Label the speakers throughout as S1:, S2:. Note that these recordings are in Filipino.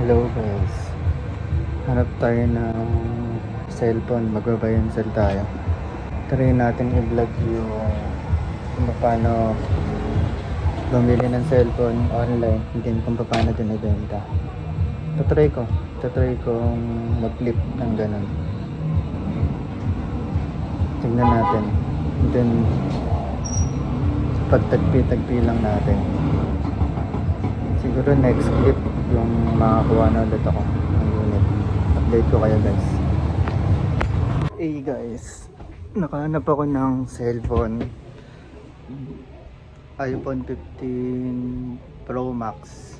S1: Hello guys. Hanap tayo ng cellphone. Magbabayan cell tayo. Try natin i-vlog yung kung paano bumili ng cellphone online. Hindi kung paano din ibenta. Tatry ko. Tatry kong mag-flip ng ganun. Tignan natin. Then, pagtagpi-tagpi lang natin. Siguro next clip yung makakuha na ulit ako ng unit. Update ko kayo guys. Hey guys, nakahanap ako ng cellphone. iPhone 15 Pro Max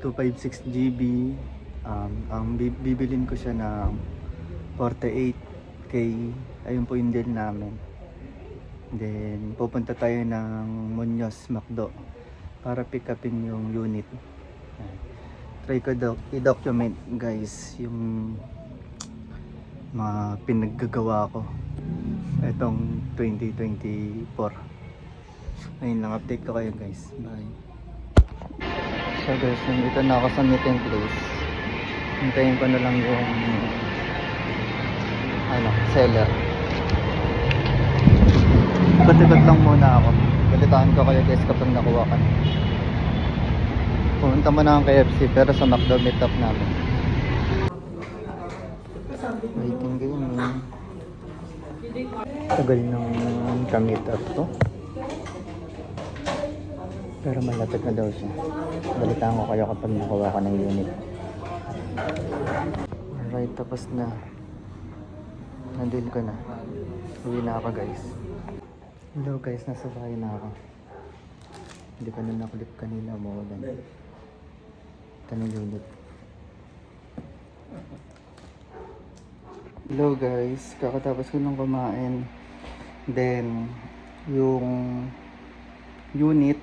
S1: 256GB um, ang bi- bibilin ko siya ng 48k ayun po yung deal namin then pupunta tayo ng Muñoz Macdo para pick upin yung unit. Try ko daw i-document guys yung mga pinaggagawa ko. Itong 2024 ayun lang update ko kayo guys. Bye. So guys nandito na ako sa meeting place. Hintayin ko na lang yung ano seller. Ikot-ikot lang muna ako balitaan ko kayo guys kapag nakuha ka. Pumunta mo na ang KFC pero sa McDo meet up namin. Waiting game eh. tagal nang ka-meet up to. Pero malapit na daw siya. Balitaan ko kayo kapag nakuha ka ng unit. Alright tapos na. Nandun ko na. Uwi na ako guys hello guys nasa bahay na ako. Hindi ko na nakulip kanina umuulan ito na yung unit hello guys kakatapos ko nang kumain. Then yung unit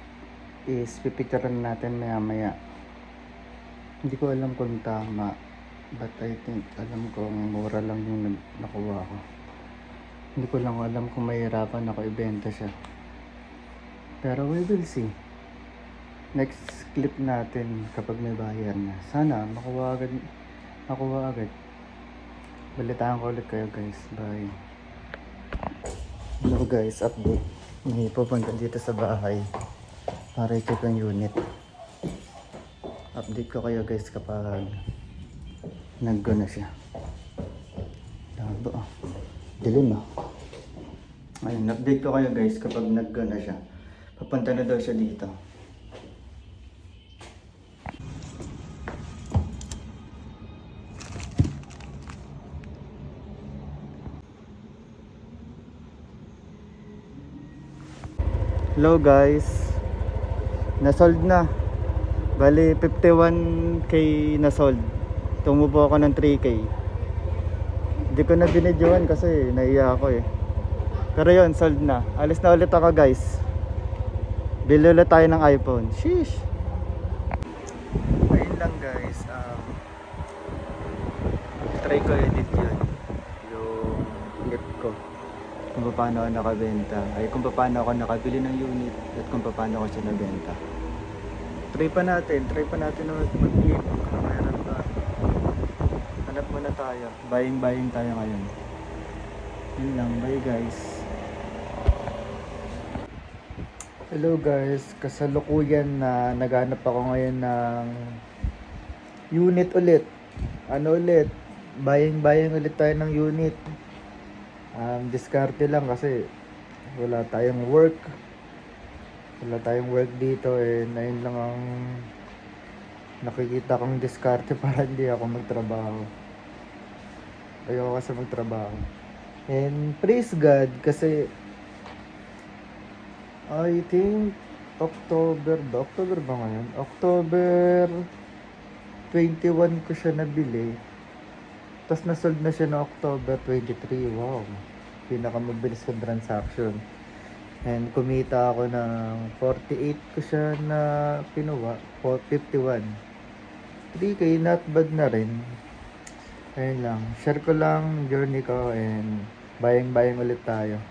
S1: is pipicturean natin maya maya hindi ko alam kung tama but I think alam ko mura lang yung nakuha ko hindi ko lang alam kung mahirapan ako ibenta siya. Pero we will see. Next clip natin kapag may bayar na. Sana makuha agad makuha agad. Balitaan ko ulit kayo guys. Bye. Hello guys. Update. May pupunta dito sa bahay para i-check unit. Update ko kayo guys kapag nag-go na siya. Labo dilim ah ayun update ko kayo guys kapag nag-go na siya. Papunta na daw siya dito. Hello guys. Nasold na. Bali 51k na sold Tumubo ako ng 3k Hindi ko na binidyohan kasi naiya ako eh. Pero yun sold na. Alis na ulit ako guys. Bili ulit tayo ng iPhone. Sheesh! Ayun lang guys. Um, Try ko edit yun. Yung clip ko. Kung paano ako nakabenta. Ay kung paano ako nakabili ng unit at kung paano ako siya nabenta. Try pa natin. Try pa natin na mag- mag-flip kung mayroon pa hanap muna tayo. Buying buying tayo ngayon. Yun lang. Bye guys. Hello guys. Kasalukuyan na naghanap ako ngayon ng unit ulit. Ano ulit? Buying buying ulit tayo ng unit. Um, diskarte lang kasi wala tayong work. Wala tayong work dito and ayun lang ang nakikita kong diskarte para hindi ako magtrabaho ayoko kasi magtrabaho and praise God kasi I think October ba? October ba ngayon? October 21 ko siya nabili tapos nasold na siya no October 23. Wow. Pinakamabilis kong transaction. And kumita ako ng 48 ko siya na pinuha. 451. 3K not bad na rin. Ayun lang. Share ko lang journey ko and buying buying ulit tayo.